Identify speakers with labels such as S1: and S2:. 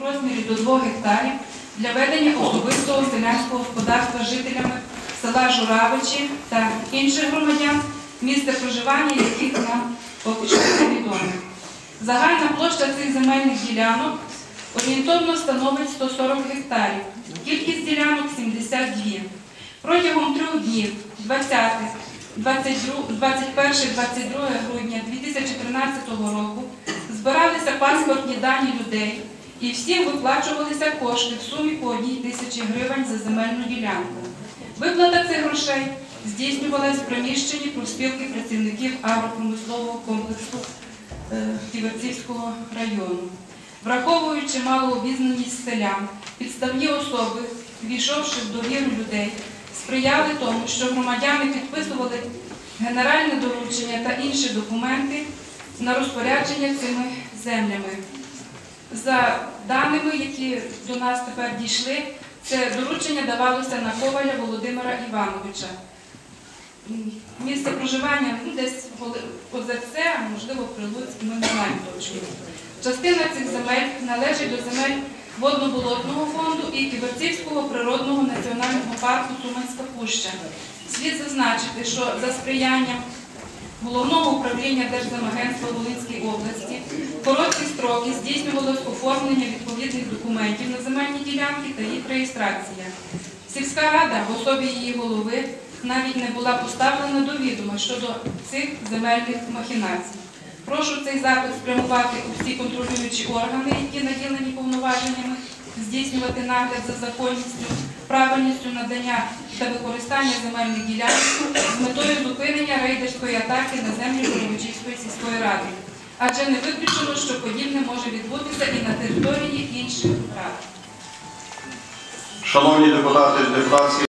S1: в розмірі до 2 гектарів для ведення особистого селянського господарства жителями села Журавичі та інших громадян, місце проживання яких нам поки що. Загальна площа цих земельних ділянок орієнтовно становить 140 гектарів. Кількість ділянок 72. Протягом трьох днів 20, 21-22 грудня 2013 року збиралися паспортні дані людей і всім виплачувалися кошти в сумі по одній тисячі гривень за земельну ділянку. Виплата цих грошей здійснювалась в приміщенні профспілки працівників агропромислового комплексу е, Ківерцівського району. Враховуючи малу обізнаність селян, підставні особи, війшовши в довіру людей, сприяли тому, що громадяни підписували генеральне доручення та інші документи на розпорядження цими землями. За даними, які до нас тепер дійшли, це доручення давалося на Коваля Володимира Івановича. Місце проживання ну, десь Озерце, а можливо Прилуцьк, ми не знаємо точно. Частина цих земель належить до земель водно-болотного фонду і Ківерцівського природного національного парку Суманська Пуща. Слід зазначити, що за сприянням Головного управління Держземагентства Волинської області короткі строки здійснювалось оформлення відповідних документів на земельні ділянки та їх реєстрація. Сільська рада в особі її голови навіть не була поставлена до відома щодо цих земельних махінацій. Прошу цей запит спрямувати у всі контролюючі органи, які наділені повноваженнями, здійснювати нагляд за законністю, правильністю надання та використання земельних ділянок з метою зупинення рейдерської атаки на землі Кривочівської сільської ради. Адже не виключено, що подібне може відбутися і на території інших рад.
S2: Шановні депутати, депутатські